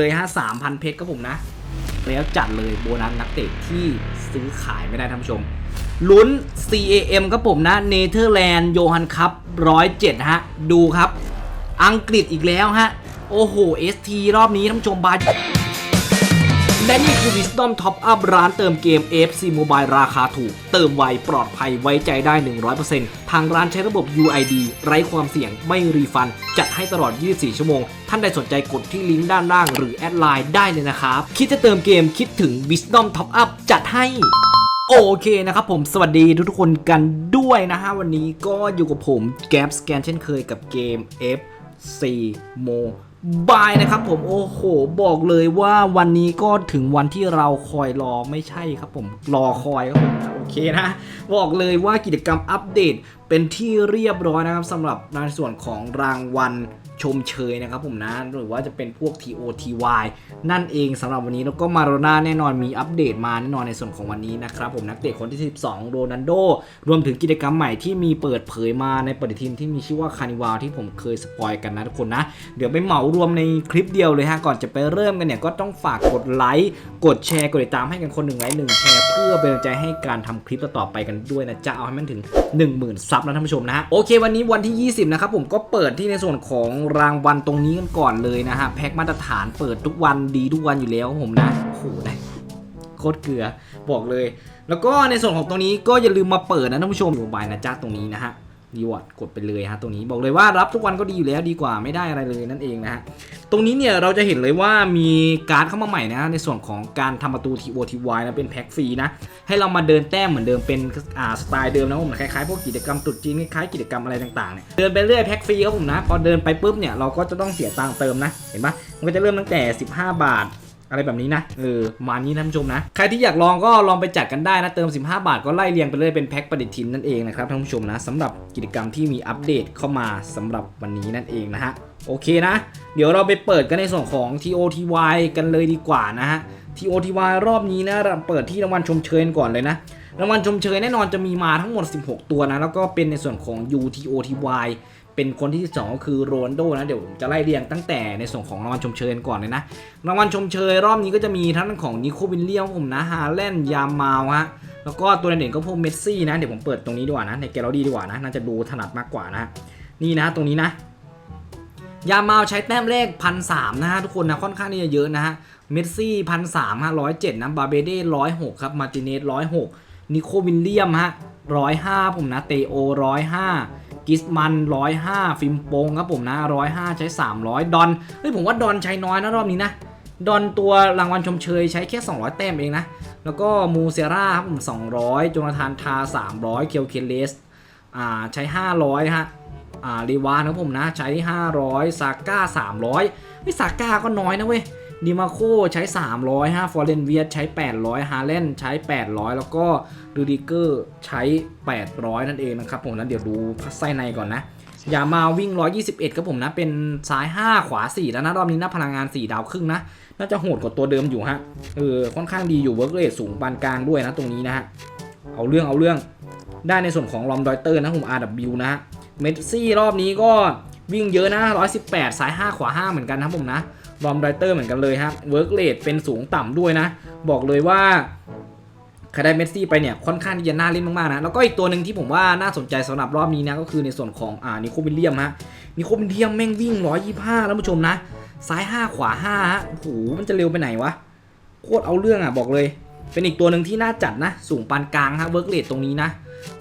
เลยฮะสามพันเพชรครับผมนะ แล้วจัดเลยโบนัสนักเตะที่ซื้อขายไม่ได้ท่านผู้ชม ลุ้น CAM ครับผมนะ เนเธอร์แลนด์โยฮันคัพร้อยเจ็ดฮะ ดูครับ อังกฤษอีกแล้วฮะ โอ้โห ST รอบนี้ท่านผู้ชมบา และนี่คือ Wisdom Top Up ร้านเติมเกม FC Mobile ราคาถูก เติมไวปลอดภัยไว้ใจได้ 100%ทางร้านใช้ระบบ UID ไร้ความเสี่ยงไม่รีฟัน จัดให้ตลอด 24 ชั่วโมง ท่านใดสนใจกดที่ลิงก์ด้านล่างหรือแอดไลน์ได้เลยนะครับ คิดจะเติมเกมคิดถึง Wisdom Top Up จัดให้โอเคนะครับผมสวัสดีทุกๆคนกันด้วยนะฮะวันนี้ก็อยู่กับผมแก p สแกนเช่นเคยกับเกม FC Mo บายนะครับผมโอ้โหบอกเลยว่าวันนี้ก็ถึงวันที่เราคอยรอไม่ใช่ครับผมรอคอยครับผมโอเคนะบอกเลยว่ากิจกรรมอัปเดตเป็นที่เรียบร้อยนะครับสำหรับในส่วนของรางวัล ชมเชยนะครับผมนะ หรือว่าจะเป็นพวก TOTY นั่นเองสำหรับวันนี้แล้วก็มาโรน่าแน่นอนมีอัปเดตมาแน่นอนในส่วนของวันนี้นะครับผมนักเตะคนที่ 12 โรนันโด รวมถึงกิจกรรมใหม่ที่มีเปิดเผยมาในปฏิทินที่มีชื่อว่าคานิวาที่ผมเคยสปอยกันนะทุกคนนะ เดี๋ยวไปเหมารวมในคลิปเดียวเลยฮะก่อนจะไปเริ่มกันเนี่ยก็ต้องฝากกดไลค์กดแชร์กดติดตามให้กันคนหนึ่งไลค์หนึ่งแชร์เพื่อเป็นกำลังใจให้การทำคลิปต่อไปกันด้วยนะจะเอาให้มันถึง 10,000ซับนะท่านผู้ชมนะฮะโอเค วันนี้วันที่ 20นะครับผมก็เปิดที่ในส่วนของรางวัลตรงนี้กันก่อนเลยนะฮะ แพ็คมาตรฐานเปิดทุกวันดีทุกวันอยู่แล้วผมนะโอ้โหได้โคตรเกลือบอกเลย แล้วก็ในส่วนของตรงนี้ก็อย่าลืมมาเปิดนะท่านผู้ชมอยู่บายนะจ๊ะตรงนี้นะฮะ รีวอร์ดกดไปเลยฮะตรงนี้บอกเลยว่ารับทุกวันก็ดีอยู่แล้วดีกว่าไม่ได้อะไรเลยนั่นเองนะฮะตรงนี้เนี่ยเราจะเห็นเลยว่ามีการ์ดเข้ามาใหม่นะในส่วนของการทำประตู TOTY นะเป็นแพ็คฟรีนะให้เรามาเดินแต้มเหมือนเดิมเป็นอ่าสไตล์เดิมนะผมคล้ายๆพวกกิจกรรมตรุษจีนคล้ายๆกิจกรรมอะไรต่างๆเนี่ยเดินไปเรื่อยแพ็คฟรีครับผมนะพอเดินไปปุ๊บเนี่ยเราก็จะต้องเสียตังค์เติมนะเห็นปะมันก็จะเริ่มตั้งแต่ 15 บาท อะไรแบบนี้นะ เออ มานี้ท่านผู้ชมนะ ใครที่อยากลองก็ลองไปจัดกันได้นะ เติม 15 บาทก็ไล่เรียงไปเลยเป็นแพ็คปฏิทินนั่นเองนะครับท่านผู้ชมนะสำหรับกิจกรรมที่มีอัปเดตเข้ามาสำหรับวันนี้นั่นเองนะฮะ โอเคนะ เดี๋ยวเราไปเปิดกันในส่วนของ TOTY กันเลยดีกว่านะฮะ TOTY รอบนี้นะเราเปิดที่รางวัลชมเชยก่อนเลยนะรางวัลชมเชยแน่นอนจะมีมาทั้งหมด 16 ตัวนะ แล้วก็เป็นในส่วนของ UTOTY เป็นคนที่2ก็คือโรนโดนะเดี๋ยวผมจะไล่เรียงตั้งแต่ในส่วนของรางวัลชมเชยก่อนเลยนะรางวัลชมเชยรอบนี้ก็จะมีทั้งของนิโควินเลียมผมนะฮาแลนยามมาวฮะแล้วก็ตัวเด่นๆก็พวกเมสซี่นะเดี๋ยวผมเปิดตรงนี้ดีกว่านะในแกลเลอรี่ดีกว่านะน่าจะดูถนัดมากกว่านะนี่นะตรงนี้นะยามาวใช้แต้มเลขพันสามนะฮะทุกคนนะค่อนข้างที่จะเยอะนะฮะเมสซี่พันสามฮะร้อยเจ็ดนะบาเบเด้ร้อยหกครับมาติเนสร้อยหกนิโควินเลียมฮะร้อยห้าผมนะเตโอร้อยห้า กิสมันร้อยห้าฟิมโปงครับผมนะร้อยห้าใช้สามร้อยดอนเฮ้ยผมว่าดอนใช้น้อยนะรอบนี้นะดอนตัวรางวัลชมเชยใช้แค่ 200 แต้มเองนะ แล้วก็มูเซราครับผม200โจนาธานทา 300 เคียวเคเลสอ่าใช้ 500 ฮะ อ่ารีวานครับผมนะ ใช้ 500 ซาก้า 300 ไม่ซาก้าก็น้อยนะเว้ย ดิมาโคใช้ 300ฮะฟอร์เรนเวียใช้ 800 ฮาเลนใช้ 800 แล้วก็ดูดิเกอร์ใช้ 800 นั่นเองนะครับผมนะเดี๋ยวดูไส้ในก่อนนะอย่ามาวิ่ง 121 ครับผมนะ เป็นซ้าย 5 ขวา 4 แล้วนะ รอบนี้นะพลังงาน 4 ดาวครึ่งนะ น่าจะโหดกว่าตัวเดิมอยู่ฮะเออค่อนข้างดีอยู่เวิร์กเรทสูงปานกลางด้วยนะตรงนี้นะฮะ เอาเรื่องเอาเรื่องได้ในส่วนของลอมดอยเตอร์นะผม RW นะฮะเมสซี่รอบนี้ก็วิ่งเยอะนะ 118 สาย 5 ขวา 5 เหมือนกันนะผมนะ ลอมดอยเตอร์เหมือนกันเลยฮะเวิร์กเรทเป็นสูงต่ำด้วยนะ บอกเลยว่าใครได้เมสซี่ไปเนี่ยค่อนข้างที่จะน่าเล่นมากๆนะ แล้วก็อีกตัวหนึ่งที่ผมว่าน่าสนใจสำหรับรอบนี้นะก็คือในส่วนของอ่านิโควิลเลียมฮะนิโควิลเลียมแม่งวิ่ง 125แล้วผู้ชมนะ ซ้าย 5 ขวา5ฮะโอ้โหมันจะเร็วไปไหนวะโคตรเอาเรื่องอะบอกเลย เป็นอีกตัวหนึ่งที่น่าจัดนะ สูงปานกลางฮะเวิร์กเรทตรงนี้นะ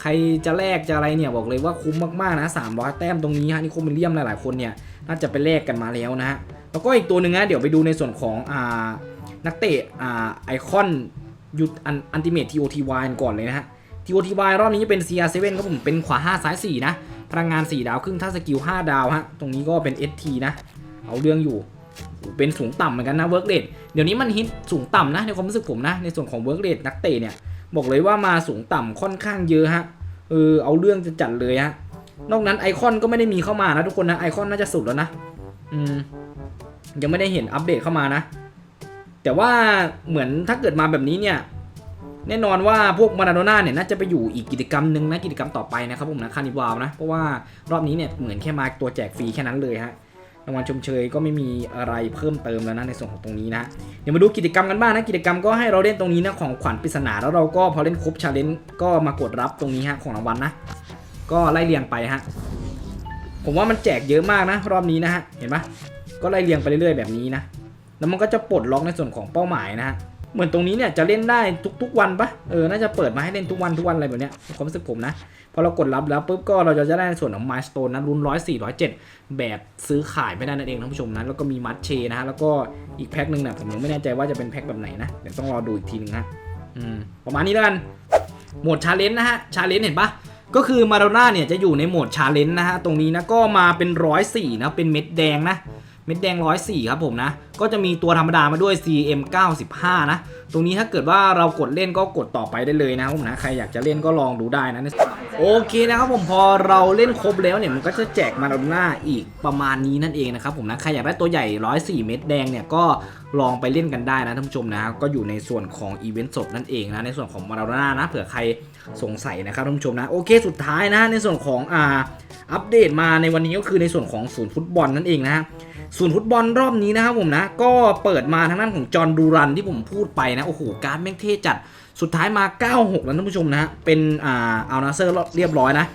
ใครจะแลกจะอะไรเนี่ยบอกเลยว่าคุ้มมากๆนะ300แต้มตรงนี้ฮะนิโควิลเลียมหลายๆคนเนี่ยน่าจะไปแลกกันมาแล้วนะฮะ แล้วก็อีกตัวหนึ่งนะเดี๋ยวไปดูในส่วนของอ่านักเตะอ่าไอคอนยุดอันอันติเมท TOTY ก่อนเลยนะฮะ TOTY รอบนี้จะเป็น CR7 ครับผมเป็นขวา 5 ซ้าย 4 นะ พลังงาน 4 ดาวครึ่งถ้าสกิล 5 ดาวฮะตรงนี้ก็เป็น ST นะ เอาเรื่องอยู่เป็นสูงต่ำเหมือนกันนะ work rate เดี๋ยวนี้มันฮิตสูงต่ำนะในความรู้สึกผมนะ ในส่วนของ work rate นักเตะเนี่ย บอกเลยว่ามาสูงต่ำค่อนข้างเยอะฮะเออเอาเรื่องจะจัดเลยฮะนอกนั้นไอคอนก็ไม่ได้มีเข้ามานะทุกคนนะไอคอนน่าจะสุดแล้วนะ อืม ยังไม่ได้เห็นอัปเดตเข้ามานะ แต่ว่าเหมือนถ้าเกิดมาแบบนี้เนี่ย แน่นอนว่าพวกมาราโดน่าเนี่ยน่าจะไปอยู่อีกกิจกรรมหนึ่งนะกิจกรรมต่อไปนะครับผมนะคานิวาลนะ เพราะว่ารอบนี้เนี่ยเหมือนแค่มาตัวแจกฟรีแค่นั้นเลยฮะรางวัลชมเชยก็ไม่มีอะไรเพิ่มเติมแล้วนะในส่วนของตรงนี้นะ เดี๋ยวมาดูกิจกรรมกันบ้างนะกิจกรรมก็ให้เราเล่นตรงนี้นะของขวัญปริศนาแล้วเราก็พอเล่นครบชาเลนจ์ก็มากดรับตรงนี้ฮะของรางวัลนะ ก็ไล่เรียงไปฮะผมว่ามันแจกเยอะมากนะ รอบนี้นะฮะเห็นปะ ก็ไล่เรียงไปเรื่อยๆแบบนี้นะ แล้วมันก็จะปลดล็อกในส่วนของเป้าหมายนะฮะ เหมือนตรงนี้เนี่ยจะเล่นได้ทุกๆวันปะเออ น่าจะเปิดมาให้เล่นทุกวันทุกวันอะไรแบบเนี้ยความรู้สึกผมนะ พอเรากดรับแล้วปุ๊บก็เราจะได้ในส่วนของมายสเตนนะรุ่นร้อยสี่ร้อยเจ็ดแบบซื้อขายไม่ได้นั่นเองท่านผู้ชมนะ แล้วก็มีมัดเชนะฮะ แล้วก็อีกแพ็คหนึ่งเนี่ยผมยังไม่แน่ใจว่าจะเป็นแพ็คแบบไหนนะ เดี๋ยวต้องรอดูอีกทีหนึงนะอืม ประมาณนี้แล้วกัน โหมดชาเลนจ์นะฮะ ชาเลนจ์เห็นปะก็คือมาโดน่าเนี่ยจะอยู่ในโหมดชาเลนจ์นะฮะ ตรงนี้นะก็มาเป็นร้อยสี่นะเป็นเม็ดแดงนะ เม็ดแดง 104 ครับผมนะ ก็จะมีตัวธรรมดามาด้วย CM 95 นะ ตรงนี้ถ้าเกิดว่าเรากดเล่นก็กดต่อไปได้เลยนะครับผมนะ ใครอยากจะเล่นก็ลองดูได้นะ โอเคนะครับผมพอเราเล่นครบแล้วเนี่ยมันก็จะแจกมาดอนน่าอีกประมาณนี้นั่นเองนะครับผมนะ ใครอยากได้ตัวใหญ่ 104 เม็ดแดงเนี่ยก็ลองไปเล่นกันได้นะท่านผู้ชมนะ ก็อยู่ในส่วนของอีเวนต์สดนั่นเองนะ ในส่วนของมาดอนน่านะ เผื่อใครสงสัยนะครับท่านผู้ชมนะ โอเค สุดท้ายนะในส่วนของอ่าอัปเดตมาในวันนี้ก็คือในส่วนของศูนย์ฟุตบอลนั่นเองนะ ฮะศูนฟุตบอลรอบนี้นะครับผมนะ ก็เปิดมาทางด้านของจอห์นดูรันที่ผมพูดไปนะ โอ้โห การแม่งเท่จัด สุดท้ายมา 96 แล้วท่านผู้ชมนะ เป็นอ่าอัลนาเซอร์เรียบร้อยนะ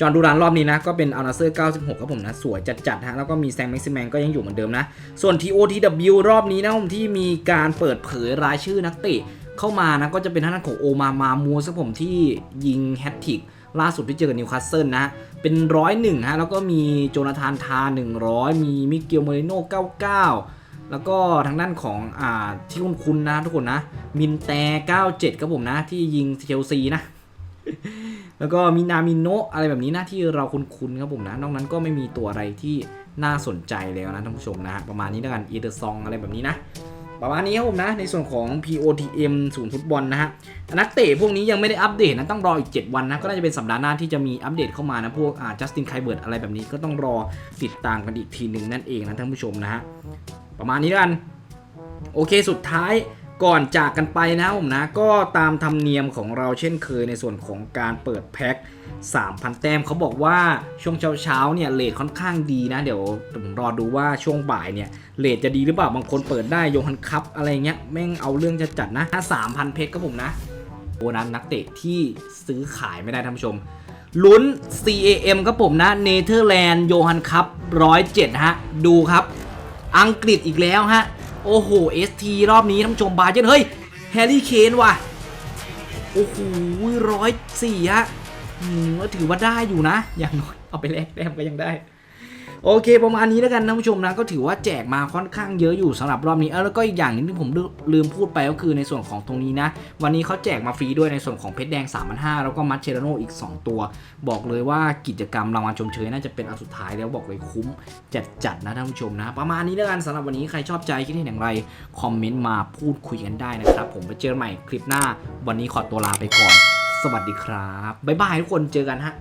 จอห์นดูรันรอบนี้นะ ก็เป็นอัลนาเซอร์ 96 ครับผมนะ สวยจัดๆฮะ แล้วก็มีแซงแม็กซิแมนก็ยังอยู่เหมือนเดิมนะ ส่วน TOTW รอบนี้นะผมที่มีการเปิดเผยรายชื่อนักเตะเข้ามานะ ก็จะเป็นทางด้านของโอมามามัวซะผมที่ยิงแฮตทริก ล่าสุดที่เจอกับนิวคาสเซิลนะเป็นร้อยหนึ่งฮะแล้วก็มีโจนาธานทา 100 มีมิเกลโมเรโน่99 แล้วก็ทางด้านของอ่าที่คุณคุณนะทุกคนนะ มินแต่97ครับผมนะ ที่ยิงเชลซีนะ แล้วก็มีนามิโนะอะไรแบบนี้นะที่เราคุ้นๆครับผมนะ นอกนั้นก็ไม่มีตัวอะไรที่น่าสนใจแล้วนะท่านผู้ชมนะ ประมาณนี้แล้วกันอีเดอร์ซองอะไรแบบนี้นะ ประมาณนี้ครับผมนะ ในส่วนของ POTM ศูนย์ฟุตบอลนะฮะนักเตะพวกนี้ยังไม่ได้อัปเดตนะ ต้องรออีก 7 วันนะ ก็น่าจะเป็นสัปดาห์หน้าที่จะมีอัปเดตเข้ามานะ พวกอ่าจัสตินไคเบิร์ดอะไรแบบนี้ก็ต้องรอติดตามกันอีกทีหนึ่งนั่นเองนะท่านผู้ชมนะฮะประมาณนี้แล้วกัน โอเคสุดท้าย ก่อนจากกันไปนะครับผมนะ ก็ตามธรรมเนียมของเราเช่นเคยในส่วนของการเปิดแพ็ค3,000 แต้มเขาบอกว่าช่วงเช้าๆเนี่ยเลทค่อนข้างดีนะ เดี๋ยวผมรอดูว่าช่วงบ่ายเนี่ยเลทจะดีหรือเปล่าบางคนเปิดได้โยฮันคัพอะไรเงี้ยแม่งเอาเรื่องจะจัดนะถ้า3,000 เพชรก็ผมนะโบนัสนักเตะที่ซื้อขายไม่ได้ท่านผู้ชมลุ้น CAM ครับผมนะเนเธอร์แลนด์โยฮันคัพ107ฮะดูครับ อังกฤษอีกแล้วฮะ โอ้โห ST รอบนี้ท่านผู้ชมบาเจนเฮ้ยแฮร์รี่เคนว่ะโอ้โหร้อยสี่ฮะอืมก็ถือว่าได้อยู่นะ อย่างน้อยเอาไปแลกแต้มก็ยังได้ โอเคประมาณนี้แล้วกันท่านผู้ชมนะก็ถือว่าแจกมาค่อนข้างเยอะอยู่สำหรับรอบนี้เออแล้วก็อีกอย่างหนึงที่ผมลืมพูดไปก็คือในส่วนของตรงนี้นะ วันนี้เขาแจกมาฟรีด้วยในส่วนของเพชรแดง3 5 0 0แล้วก็มัดเชโรโนอีก 2 ตัว บอกเลยว่ากิจกรรมรางวัลชมเชยน่าจะเป็นอันสุดท้ายแล้วบอกเลยคุ้มจัดๆนะท่านผู้ชมนะ ประมาณนี้แล้วกันสำหรับวันนี้ใครชอบใจคิดเห็นอย่างไรคอมเมนต์มาพูดคุยกันได้นะครับ ผมไปเจอใหม่คลิปหน้า วันนี้ขอตัวลาไปก่อน สวัสดีครับบ๊ายบายทุกคนเจอกันฮะ